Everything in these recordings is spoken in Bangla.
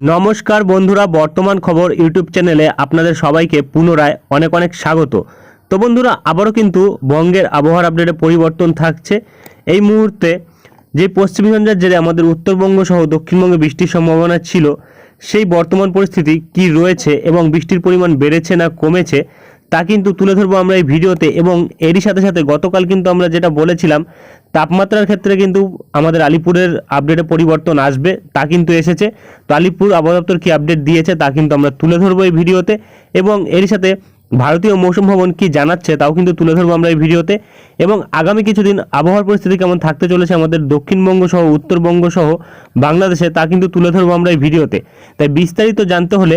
নমস্কার বন্ধুরা, বর্তমান খবর ইউটিউব চ্যানেলে আপনাদের সবাইকে পুনরায় অনেক অনেক স্বাগত। তো বন্ধুরা, আবারও কিন্তু বঙ্গের আবহাওয়ার আপডেটে পরিবর্তন থাকছে। এই মুহূর্তে যে পশ্চিমী ঝঞ্ঝার জেলে আমাদের উত্তরবঙ্গ সহ দক্ষিণবঙ্গে বৃষ্টির সম্ভাবনা ছিল, সেই বর্তমান পরিস্থিতি কি রয়েছে এবং বৃষ্টির পরিমাণ বেড়েছে না কমেছে তা কিন্তু তুলে ধরবো আমরা এই ভিডিওতে এবং এরই সাথে সাথে গতকাল কিন্তু আমরা যেটা বলেছিলাম, তাপমাত্রার ক্ষেত্রে কিন্তু আমাদের আলিপুরের আপডেটে পরিবর্তন আসবে, তা কিন্তু এসেছে। তো আলিপুর আবহাওয়া কী আপডেট দিয়েছে তা কিন্তু আমরা তুলে ধরবো এই ভিডিওতে এবং এরই সাথে ভারতীয় মৌসুম ভবন কি জানাচ্ছে তাও কিন্তু তুলে ধরবো আমরা এই ভিডিওতে এবং আগামী কিছুদিন আবহাওয়ার পরিস্থিতি কেমন থাকতে চলেছে আমাদের দক্ষিণবঙ্গ সহ, উত্তরবঙ্গ সহ, বাংলাদেশে তা কিন্তু তুলে ধরবো আমরা এই ভিডিওতে। তাই বিস্তারিত জানতে হলে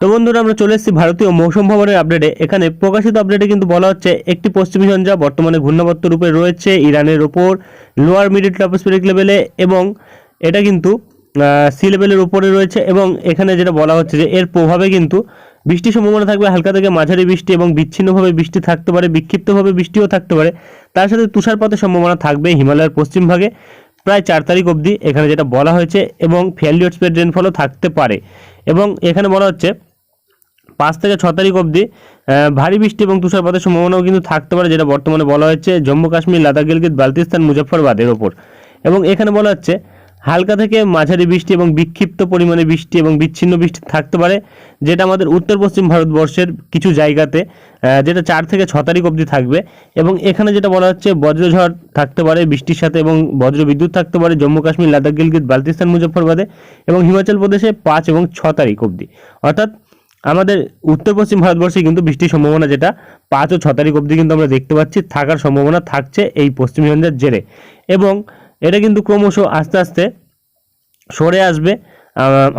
তো বন্ধুরা, আমরা চলে এসেছি ভারতীয় মৌসুম ভবনের আপডেটে এখানে প্রকাশিত আপডেটে কিন্তু বলা হচ্ছে, একটি পশ্চিমী ঝঞ্ঝা বর্তমানে ঘূর্ণাবর্ত রূপে রয়েছে ইরানের ওপর লোয়ার মিডিল ট্রাপোস্ফেরিক লেভেলে এবং এটা কিন্তু সি লেভেলের উপরে রয়েছে এবং এখানে যেটা বলা হচ্ছে যে, এর প্রভাবে কিন্তু বৃষ্টির সম্ভাবনা থাকবে, হালকা থেকে মাঝারি বৃষ্টি এবং বিচ্ছিন্নভাবে বৃষ্টি থাকতে পারে, বিক্ষিপ্তভাবে বৃষ্টিও থাকতে পারে। তার সাথে তুষারপাতের সম্ভাবনা থাকবে হিমালয়ের পশ্চিম ভাগে। প্রায় চার তারিখ অবধি এখানে যেটা বলা হয়েছে এবং ফেয়ারলি স্পেড রেনফলও থাকতে পারে। এবং এখানে বলা হচ্ছে, পাঁচ থেকে ছ তারিখ অবধি ভারী বৃষ্টি এবং তুষারপাতের সম্ভাবনাও কিন্তু থাকতে পারে, যেটা বর্তমানে বলা হয়েছে জম্মু কাশ্মীর লাদাখ গিলগিত বালতিস্তান মুজফ্ফরবাদের ওপর। এবং এখানে বলা হচ্ছে হালকা থেকে মাঝারি বৃষ্টি এবং বিক্ষিপ্ত পরিমাণে বৃষ্টি এবং বিচ্ছিন্ন বৃষ্টি থাকতে পারে, যেটা আমাদের উত্তর পশ্চিম ভারতবর্ষের কিছু জায়গাতে যেটা চার থেকে ছ তারিখ অবধি থাকবে এবং এখানে যেটা বলা হচ্ছে বজ্রঝড় থাকতে পারে বৃষ্টির সাথে এবং বজ্র বিদ্যুৎ থাকতে পারে জম্মু কাশ্মীর, লাদাখ, গিলগিত বালতিস্তান মুজফ্ফরবাদে এবং হিমাচল প্রদেশে পাঁচ এবং ছ তারিখ অবধি। অর্থাৎ আমাদের উত্তর পশ্চিম ভারতবর্ষে কিন্তু বৃষ্টির সম্ভাবনা যেটা, পাঁচ ও ছ তারিখ অবধি কিন্তু আমরা দেখতে পাচ্ছি, থাকার সম্ভাবনা থাকছে এই পশ্চিম ঝঞ্ঝার জেরে। এবং এটা কিন্তু ক্রমশ আস্তে আস্তে সরে আসবে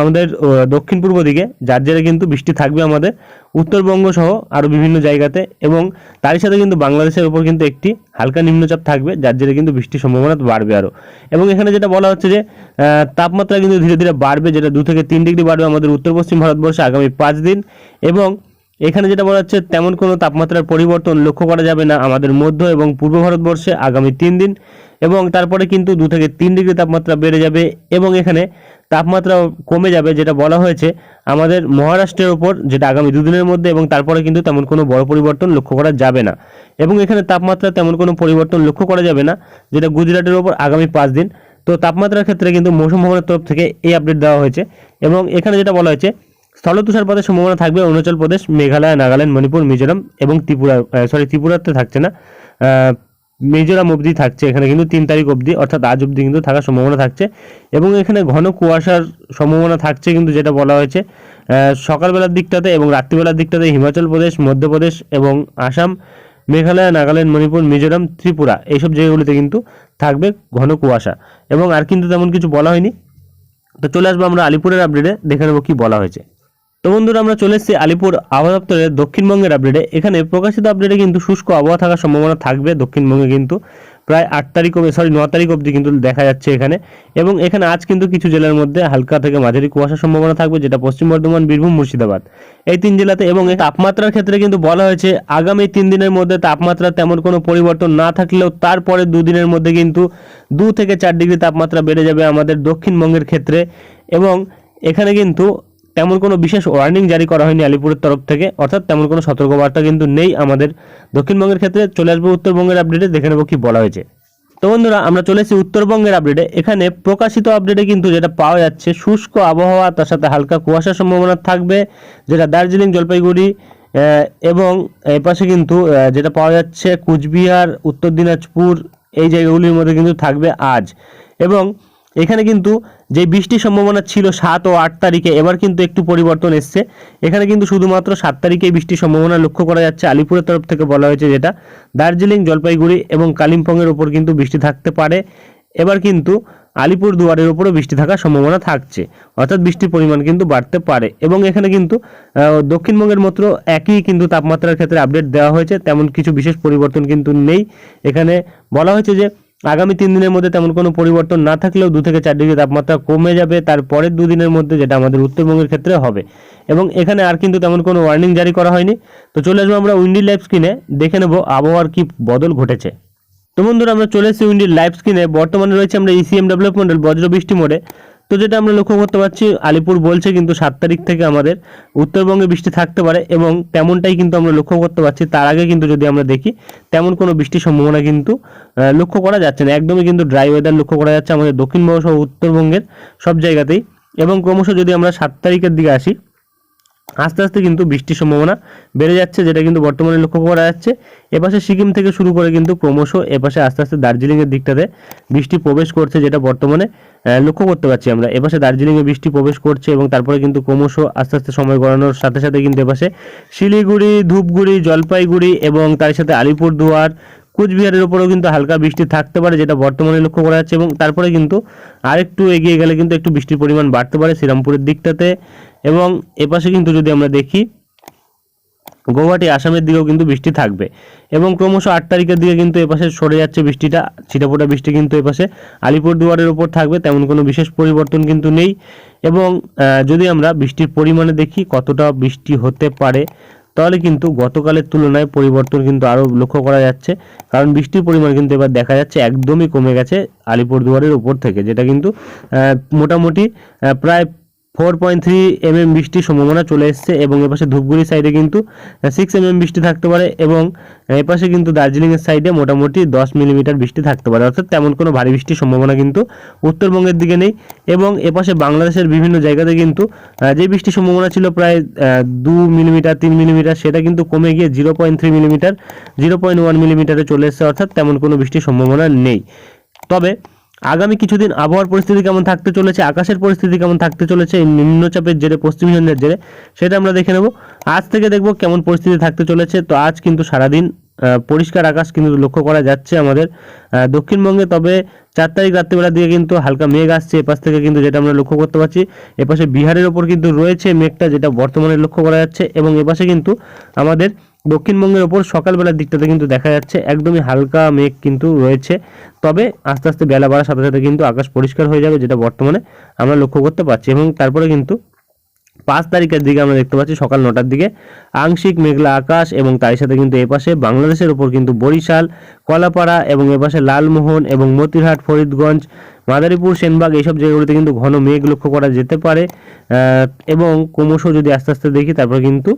আমাদের দক্ষিণ পূর্ব দিকে, যার জেরে কিন্তু বৃষ্টি থাকবে আমাদের, উত্তরবঙ্গ সহ আরও বিভিন্ন জায়গাতে এবং তারই সাথে কিন্তু বাংলাদেশের উপর কিন্তু একটি হালকা নিম্নচাপ থাকবে, যার জেরে কিন্তু বৃষ্টির সম্ভাবনা বাড়বে আরও এবং এখানে যেটা বলা হচ্ছে যে তাপমাত্রা কিন্তু ধীরে ধীরে বাড়বে, যেটা দু থেকে তিন ডিগ্রি বাড়বে আমাদের উত্তর পশ্চিম ভারতবর্ষে আগামী পাঁচ দিন এবং এখানে যেটা বলা হচ্ছে তেমন কোনো তাপমাত্রার পরিবর্তন লক্ষ্য করা যাবে না আমাদের মধ্য এবং পূর্ব ভারতবর্ষে আগামী তিন দিন। এবং তারপরে কিন্তু দু থেকে তিন ডিগ্রি তাপমাত্রা বেড়ে যাবে এবং এখানে তাপমাত্রা কমে যাবে, যেটা বলা হয়েছে আমাদের মহারাষ্ট্রের ওপর যেটা আগামী দুদিনের মধ্যে এবং তারপরে কিন্তু তেমন কোনো বড় পরিবর্তন লক্ষ্য করা যাবে না। এবং এখানে তাপমাত্রা তেমন কোনো পরিবর্তন লক্ষ্য করা যাবে না, যেটা গুজরাটের ওপর আগামী পাঁচ দিন। তো তাপমাত্রার ক্ষেত্রে কিন্তু মৌসুম ভবনের তরফ থেকে এই আপডেট দেওয়া হয়েছে এবং এখানে যেটা বলা হয়েছে, স্থল তুষারপাতের সম্ভাবনা থাকবে অরুণাচল প্রদেশ, মেঘালয়, নাগাল্যান্ড, মণিপুর, মিজোরাম এবং ত্রিপুরা সরি ত্রিপুরাতে থাকছে না। মিজোরাম অবধি থাকছে এখানে, কিন্তু তিন তারিখ অবধি, অর্থাৎ আজ অবধি কিন্তু থাকার সম্ভাবনা থাকছে। এবং এখানে ঘন কুয়াশার সম্ভাবনা থাকছে কিন্তু যেটা বলা হয়েছে সকালবেলার দিকটাতে এবং রাত্রিবেলার দিকটাতে হিমাচল প্রদেশ মধ্যপ্রদেশ এবং আসাম, মেঘালয়, নাগাল্যান্ড, মণিপুর, মিজোরাম, ত্রিপুরা এইসব জায়গাগুলিতে কিন্তু থাকবে ঘন কুয়াশা। এবং আর কিন্তু তেমন কিছু বলা হয়নি। তো চলে আসব আমরা আলিপুরের আপডেটে দেখে নেব কি বলা হয়েছে। তো বন্ধুরা, আমরা চলে এসেছি আলিপুর আবহাওয়া দপ্তরের দক্ষিণবঙ্গের আপডেটে এখানে প্রকাশিত আপডেটে কিন্তু শুষ্ক আবহাওয়া থাকার সম্ভাবনা থাকবে দক্ষিণবঙ্গে কিন্তু। প্রায় আট তারিখ অবধি সরি ন তারিখ অবধি কিন্তু দেখা যাচ্ছে এখানে। এবং এখানে আজ কিন্তু কিছু জেলার মধ্যে হালকা থেকে মাঝারি কুয়াশার সম্ভাবনা থাকবে, যেটা পশ্চিম বর্ধমান, বীরভূম, মুর্শিদাবাদ। এই তিন জেলাতে এবং এই তাপমাত্রার ক্ষেত্রে কিন্তু বলা হয়েছে, আগামী তিন দিনের মধ্যে তাপমাত্রা তেমন কোনো পরিবর্তন না থাকলেও তারপরে দুদিনের মধ্যে কিন্তু দু থেকে চার ডিগ্রি তাপমাত্রা বেড়ে যাবে আমাদের দক্ষিণবঙ্গের ক্ষেত্রে। এবং এখানে কিন্তু তেমন কোনো বিশেষ ওয়ার্নিং জারি করা হয়নি আলিপুরের তরফ থেকে। অর্থাৎ তেমন কোনো সতর্কবার্তা কিন্তু নেই আমাদের দক্ষিণবঙ্গের ক্ষেত্রে। চলে আসব উত্তরবঙ্গের আপডেটে দেখে নেব কি বলা হয়েছে। তো বন্ধুরা, আমরা চলে এসেছি উত্তরবঙ্গের আপডেটে এখানে প্রকাশিত আপডেটে কিন্তু যেটা পাওয়া যাচ্ছে, শুষ্ক আবহাওয়া, তার সাথে হালকা কুয়াশার সম্ভাবনা থাকবে, যেটা দার্জিলিং, জলপাইগুড়ি এবং এপাশে কিন্তু যেটা পাওয়া যাচ্ছে কুচবিহার, উত্তর দিনাজপুর, এই জায়গাগুলির মধ্যে কিন্তু থাকবে আজ। এবং এখানে কিন্তু যে বৃষ্টির সম্ভাবনা ছিল সাত ও আট তারিখে, এবার কিন্তু একটু পরিবর্তন এসছে। এখানে কিন্তু শুধুমাত্র সাত তারিখে বৃষ্টির সম্ভাবনা লক্ষ্য করা যাচ্ছে। আলিপুরের তরফ থেকে বলা হয়েছে যেটা, দার্জিলিং, জলপাইগুড়ি এবং কালিম্পংয়ের ওপর কিন্তু বৃষ্টি থাকতে পারে। এবার কিন্তু আলিপুর দুয়ারের উপরও বৃষ্টি থাকার সম্ভাবনা থাকছে। অর্থাৎ বৃষ্টির পরিমাণ কিন্তু বাড়তে পারে। এবং এখানে কিন্তু দক্ষিণবঙ্গের মতো একই কিন্তু তাপমাত্রার ক্ষেত্রে আপডেট দেওয়া হয়েছে। তেমন কিছু বিশেষ পরিবর্তন কিন্তু নেই। এখানে বলা হয়েছে যে আগামী তিন দিনের মধ্যে তেমন কোনো পরিবর্তন না থাকলেও দু থেকে চার ডিগ্রি তাপমাত্রা কমে যাবে তার পরের দুদিনের মধ্যে যেটা আমাদের উত্তরবঙ্গের ক্ষেত্রে হবে। এবং এখানে আর কিন্তু তেমন কোনো ওয়ার্নিং জারি করা হয়নি। তো চলে আসব আমরা উইন্ডি লাইফ স্ক্রিনে দেখে নেব আবহাওয়ার কি বদল ঘটেছে। তো বন্ধুরা, আমরা চলে এসেছি উইন্ডি লাইভ স্ক্রিনে বর্তমানে রয়েছে আমরা ইসিএম ডেভেলপ বজ্র বৃষ্টি মোডে। তো যেটা আমরা লক্ষ্য করতে পারছি, আলিপুর বলছে কিন্তু সাত তারিখ থেকে আমাদের উত্তরবঙ্গে বৃষ্টি থাকতে পারে এবং তেমনটাই কিন্তু আমরা লক্ষ্য করতে পারছি, তার আগে কিন্তু যদি আমরা দেখি, তেমন কোনো বৃষ্টির সম্ভাবনা কিন্তু লক্ষ্য করা যাচ্ছে না। একদমই কিন্তু ড্রাই ওয়েদার লক্ষ্য করা যাচ্ছে আমাদের দক্ষিণবঙ্গ সহ উত্তরবঙ্গের সব জায়গাতেই এবং ক্রমশ যদি আমরা সাত তারিখের দিকে আসি আস্তে আস্তে কিন্তু বৃষ্টির সম্ভাবনা বেড়ে যাচ্ছে, যেটা কিন্তু বর্তমানে লক্ষ্য করা যাচ্ছে। এপাশে সিকিম থেকে শুরু করে কিন্তু ক্রমশ এপাশে আস্তে আস্তে দার্জিলিংয়ের দিকটাতে বৃষ্টি প্রবেশ করছে, যেটা বর্তমানে লক্ষ্য করতে পারছি আমরা। এপাশে দার্জিলিংয়ে বৃষ্টি প্রবেশ করছে এবং তারপরে কিন্তু ক্রমশ আস্তে আস্তে সময় গড়ানোর সাথে সাথে কিন্তু এপাশে শিলিগুড়ি, ধূপগুড়ি, জলপাইগুড়ি এবং তার সাথে আলিপুরদুয়ার কুচবিহারের উপরেও কিন্তু হালকা বৃষ্টি থাকতে পারে, যেটা বর্তমানে লক্ষ্য করা যাচ্ছে এবং তারপরে কিন্তু আরেকটু এগিয়ে গেলে কিন্তু একটু বৃষ্টির পরিমাণ বাড়তে পারে শ্রীরামপুরের দিকটাতে। এবং এপাশে কিন্তু যদি আমরা দেখি, গৌহাটি, আসামের দিকেও কিন্তু বৃষ্টি থাকবে। এবং ক্রমশ আট তারিখের দিকে কিন্তু এপাশে সরে যাচ্ছে বৃষ্টিটা, ছিটাফোটা বৃষ্টি কিন্তু এপাশে আলিপুরদুয়ারের ওপর থাকবে, তেমন কোনো বিশেষ পরিবর্তন কিন্তু নেই। এবং যদি আমরা বৃষ্টির পরিমাণে দেখি, কতটা বৃষ্টি হতে পারে তাহলে কিন্তু গতকালের তুলনায় পরিবর্তন কিন্তু আরও লক্ষ্য করা যাচ্ছে। কারণ বৃষ্টির পরিমাণ কিন্তু এবার দেখা যাচ্ছে একদমই কমে গেছে আলিপুরদুয়ারের উপর থেকে, যেটা কিন্তু মোটামুটি প্রায় ফোর পয়েন্ট থ্রি এমএম বৃষ্টির সম্ভাবনা চলে এসছে এবং এপাশে ধূপগুড়ি সাইডে কিন্তু সিক্স এমএম বৃষ্টি থাকতে পারে এবং এপাশে কিন্তু দার্জিলিংয়ের সাইডে মোটামুটি দশ মিলিমিটার বৃষ্টি থাকতে পারে। অর্থাৎ তেমন কোনো ভারী বৃষ্টির সম্ভাবনা কিন্তু উত্তরবঙ্গের দিকে নেই এবং এপাশে বাংলাদেশের বিভিন্ন জায়গাতে কিন্তু যে বৃষ্টির সম্ভাবনা ছিল প্রায় দু মিলিমিটার, তিন মিলিমিটার, সেটা কিন্তু কমে গিয়ে zero point three millimetre zero point one মিলিমিটারে চলে এসছে। অর্থাৎ তেমন কোনো বৃষ্টির সম্ভাবনা নেই। তবে আগামী কিছুদিন আবহাওয়ার পরিস্থিতি কেমন থাকতে চলেছে, আকাশের পরিস্থিতি কেমন থাকতে চলেছে নিম্নচাপের জেরে, পশ্চিম ঝঞ্ঝার জেরে, সেটা আমরা দেখে নেব। আজ থেকে দেখব কেমন পরিস্থিতি থাকতে চলেছে। তো আজ কিন্তু সারাদিন পরিষ্কার আকাশ কিন্তু লক্ষ্য করা যাচ্ছে আমাদের। দক্ষিণবঙ্গে তবে চার তারিখ রাত্রিবেলার দিকে কিন্তু হালকা মেঘ আসছে। এপাশ থেকে কিন্তু যেটা আমরা লক্ষ্য করতে পারছি, এপাশে বিহারের ওপর কিন্তু রয়েছে মেঘটা, যেটা বর্তমানে লক্ষ্য করা যাচ্ছে। এবং এপাশে কিন্তু আমাদের দক্ষিণবঙ্গের ওপর সকালবেলার দিকটাতে কিন্তু দেখা যাচ্ছে একদমই হালকা মেঘ কিন্তু রয়েছে। তবে আস্তে আস্তে বেলা বাড়ার সাথে সাথে কিন্তু আকাশ পরিষ্কার হয়ে যাবে যেটা বর্তমানে আমরা লক্ষ্য করতে পারছি এবং তারপরে কিন্তু পাঁচ তারিখের দিকে আমরা দেখতে পাচ্ছি সকাল নটার দিকে আংশিক মেঘলা আকাশ এবং তার সাথে কিন্তু এপাশে বাংলাদেশের ওপর কিন্তু বরিশাল, কলাপাড়া এবং এপাশে লালমোহন এবং মতিরহাট, ফরিদগঞ্জ মাদারীপুর, সেনবাগ এইসব জায়গাগুলিতে কিন্তু ঘন মেঘ লক্ষ্য করা যেতে পারে এবং ক্রমশ যদি আস্তে আস্তে দেখি তারপরে কিন্তু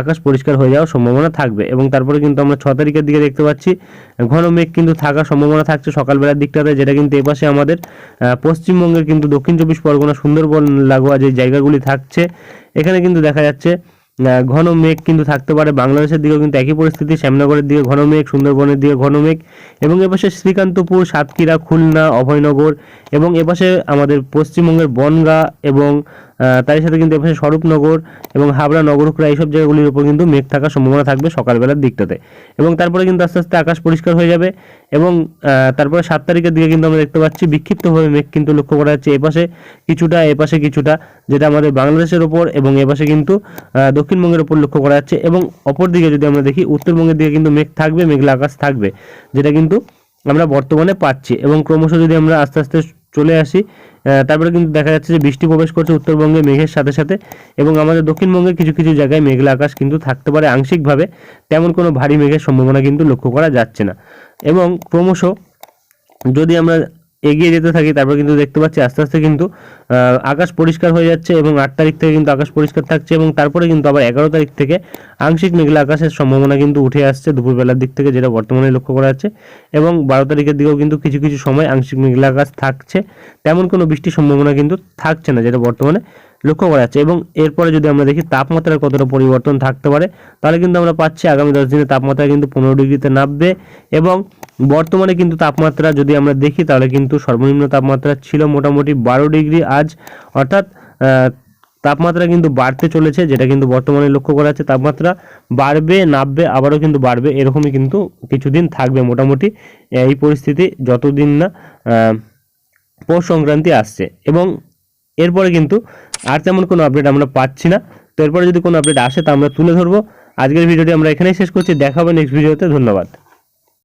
আকাশ পরিষ্কার হয়ে যাওয়ার সম্ভাবনা থাকবে। এবং তারপরে কিন্তু আমরা ছ তারিখের দিকে দেখতে পাচ্ছি ঘন মেঘ কিন্তু থাকার সম্ভাবনা থাকছে সকালবেলার দিকটাতে, যেটা কিন্তু এপাশে আমাদের পশ্চিমবঙ্গের কিন্তু দক্ষিণ চব্বিশ পরগনা, সুন্দরবন, লাগোয়া যে জায়গাগুলি থাকছে, এখানে কিন্তু দেখা যাচ্ছে ঘন মেঘ কিন্তু থাকতে পারে। বাংলাদেশের দিকেও কিন্তু একই পরিস্থিতি, শ্যামনগরের দিকে ঘন মেঘ, সুন্দরবনের দিকে ঘন মেঘ, এবং এপাশে শ্রীকান্তপুর, সাতক্ষীরা, খুলনা, অভয়নগর এবং এপাশে আমাদের পশ্চিমবঙ্গের বনগা এবং তার সাথে কিন্তু এপাশে স্বরূপনগর এবং হাবড়া নগরকুড়া এইসব জায়গাগুলির উপর কিন্তু মেঘ থাকার সম্ভাবনা থাকবে সকালবেলার দিকটাতে। এবং তারপরে কিন্তু আস্তে আস্তে আকাশ পরিষ্কার হয়ে যাবে এবং তারপরে সাত তারিখের দিকে কিন্তু আমরা দেখতে পাচ্ছি বিক্ষিপ্তভাবে মেঘ কিন্তু লক্ষ্য করা যাচ্ছে এপাশে কিছুটা এপাশে কিছুটা, যেটা আমাদের বাংলাদেশের ওপর এবং এপাশে কিন্তু দক্ষিণবঙ্গের ওপর লক্ষ্য করা যাচ্ছে এবং অপর দিকে যদি আমরা দেখি, উত্তরবঙ্গের দিকে কিন্তু মেঘ থাকবে, মেঘলা আকাশ থাকবে, যেটা কিন্তু আমরা বর্তমানে পাচ্ছি। এবং ক্রমশ যদি আমরা আস্তে আস্তে চলে আসি। তারপরে কিন্তু দেখা যাচ্ছে যে বৃষ্টি প্রবেশ করছে উত্তরবঙ্গে মেঘের সাথে সাথে এবং আমাদের দক্ষিণবঙ্গে কিছু কিছু জায়গায় মেঘলা আকাশ কিন্তু থাকতে পারে আংশিকভাবে। তেমন কোনো ভারী মেঘের সম্ভাবনা কিন্তু লক্ষ্য করা যাচ্ছে না। এবং ক্রমশ যদি আমরা এগিয়ে যেতে থাকি, তারপর কিন্তু দেখতে পাচ্ছি আস্তে আস্তে কিন্তু আকাশ পরিষ্কার হয়ে যাচ্ছে এবং আট তারিখ থেকে কিন্তু আকাশ পরিষ্কার থাকছে এবং তারপরে কিন্তু আবার এগারো তারিখ থেকে আংশিক মেঘলা আকাশের সম্ভাবনা কিন্তু উঠে আসছে দুপুরবেলার দিক থেকে, যেটা বর্তমানে লক্ষ্য করা যাচ্ছে এবং বারো তারিখের দিকেও কিন্তু কিছু কিছু সময় আংশিক মেঘলা আকাশ থাকছে, তেমন কোনো বৃষ্টির সম্ভাবনা কিন্তু থাকছে না, যেটা বর্তমানে লক্ষ্য করা যাচ্ছে এবং এরপরে যদি আমরা দেখি তাপমাত্রার কতটা পরিবর্তন থাকতে পারে, তাহলে কিন্তু আমরা পাচ্ছি আগামী দশ দিনে তাপমাত্রা কিন্তু পনেরো ডিগ্রিতে নামবে এবং বর্তমানে কিন্তু তাপমাত্রা যদি আমরা দেখি, তাহলে কিন্তু সর্বনিম্ন তাপমাত্রা ছিল মোটামুটি বারো ডিগ্রি। আজ অর্থাৎ তাপমাত্রা কিন্তু বাড়তে চলেছে, যেটা কিন্তু বর্তমানে লক্ষ্য করা যাচ্ছে। তাপমাত্রা বাড়বে, নামবে, আবারও কিন্তু বাড়বে, এরকমই কিন্তু কিছুদিন থাকবে মোটামুটি। এই পরিস্থিতি যতদিন না পৌষ সংক্রান্তি আসছে। এবং এরপরে কিন্তু আর তেমন কোনো আপডেট আমরা পাচ্ছি না। তো এরপরে যদি কোনো আপডেট আসে, তা আমরা তুলে ধরবো। আজকের ভিডিওটি আমরা এখানেই শেষ করছি। দেখা হবে নেক্সট ভিডিওতে ধন্যবাদ।